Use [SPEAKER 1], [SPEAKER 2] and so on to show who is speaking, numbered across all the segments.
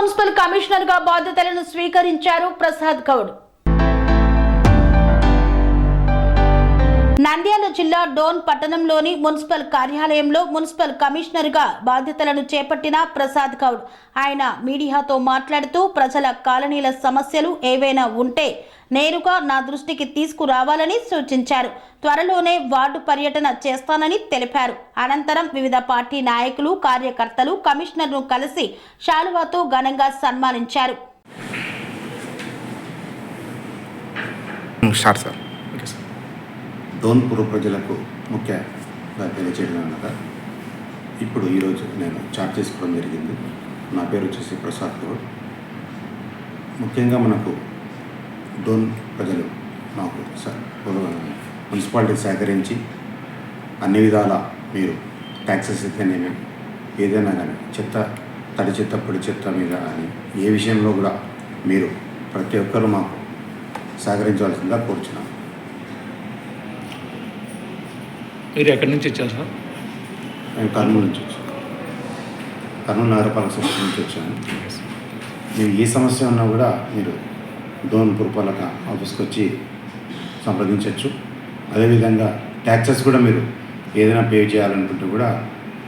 [SPEAKER 1] Municipal కమిషనర్గా బాధ్యతలను స్వీకరించారు ప్రసాద్ గౌడ్. నంద్యాల జిల్లా డోన్ పట్టణంలోని మున్సిపల్ కార్యాలయంలో మున్సిపల్ కమిషనర్గా బాధ్యతలను చేపట్టిన ప్రసాద్ గౌడ్. ఆయన మీడియాతో మాట్లాడుతూ ప్రజల కాలనీల సమస్యలు ఏవైనా ఉంటే నేరుగా నా దృష్టికి తీసుకురావాలని సూచించారు. త్వరలోనే వార్డు పర్యటన చేస్తానని తెలిపారు. అనంతరం వివిధ పార్టీ నాయకులు కార్యకర్తలు కమిషనర్ను కలిసి శాలువాతో ఘనంగా సన్మానించారు.
[SPEAKER 2] Sir sir.
[SPEAKER 3] డోన్పూర్ ప్రజలకు ముఖ్యంగా తెలియచేయడం అనగా ఇప్పుడు ఈరోజు నేను చార్జ్ చేసుకోవడం జరిగింది. నా పేరు వచ్చేసి ప్రసాద్ గౌడ్. ముఖ్యంగా మనకు డోన్ ప్రజలు మాకు మున్సిపాలిటీ సహకరించి అన్ని విధాల మీరు ట్యాక్సెస్ అయితేనేమి ఏదైనా కానీ చెత్త తడి చెత్త పొడి చెత్త మీద కానీ ఏ విషయంలో కూడా మీరు ప్రతి ఒక్కరూ మాకు సహకరించవలసిందిగా కోరుచున్నాను
[SPEAKER 2] మీరు ఎక్కడి నుంచి వచ్చారు సార్?
[SPEAKER 3] నేను కర్నూలు నుంచి వచ్చాను. కర్నూలు నగరపాలక సంస్థ నుంచి వచ్చాను. మీరు ఏ సమస్య ఉన్నా కూడా మీరు డోన్ పురపాలక ఆఫీస్కి వచ్చి సంప్రదించవచ్చు. అదేవిధంగా ట్యాక్సెస్ కూడా మీరు ఏదైనా పే చేయాలనుకుంటే కూడా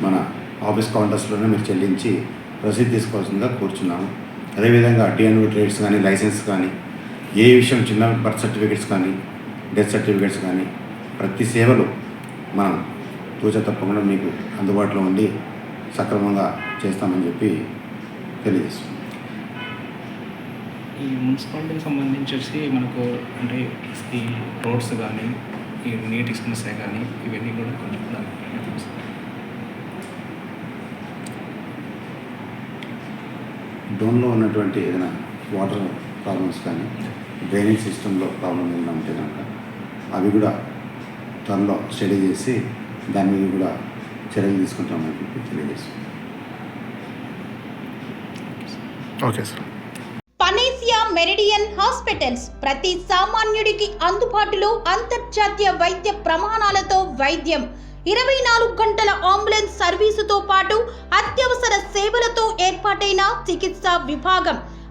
[SPEAKER 3] మన ఆఫీస్ కౌంటర్స్లోనే మీరు చెల్లించి రసీదు తీసుకోవాల్సిందిగా కూర్చున్నాము. అదేవిధంగా టీఎన్ఓ ట్రేడ్స్ కానీ లైసెన్స్ కానీ ఏ విషయం చిన్న బర్త్ సర్టిఫికేట్స్ కానీ డెత్ సర్టిఫికేట్స్ కానీ ప్రతి సేవలు మనం తూచ తప్పకుండా మీకు అందుబాటులో ఉండి సక్రమంగా చేస్తామని చెప్పి తెలియజేస్తున్నాం
[SPEAKER 4] ఈ మున్సిపాలిటీకి సంబంధించి వచ్చి మనకు అంటే ఈ రోడ్స్ కానీ ఈ నీటి సమస్య కానీ ఇవన్నీ కూడా కొంచెం.
[SPEAKER 3] డోన్లో ఉన్నటువంటి ఏదైనా వాటర్ ప్రాబ్లమ్స్ కానీ డ్రైనేజ్ సిస్టంలో ప్రాబ్లం ఏమైనా ఉంటే కనుక అవి కూడా త్వరలో స్టడీ చేసి దాని మీద కూడా చర్యలు తీసుకుంటామని చెప్పి తెలియజేస్తున్నాం
[SPEAKER 2] okay sir.
[SPEAKER 1] Panacea Meridian hospitals ప్రతి సామాన్యుడికి అందుబాటులో అంతర్జాతీయ వైద్య ప్రమాణాలతో వైద్యం. ఇరవై నాలుగు గంటల అంబులెన్స్ సర్వీసుతో పాటు అత్యవసర సేవలతో ఏర్పాటైన చికిత్సా విభాగం.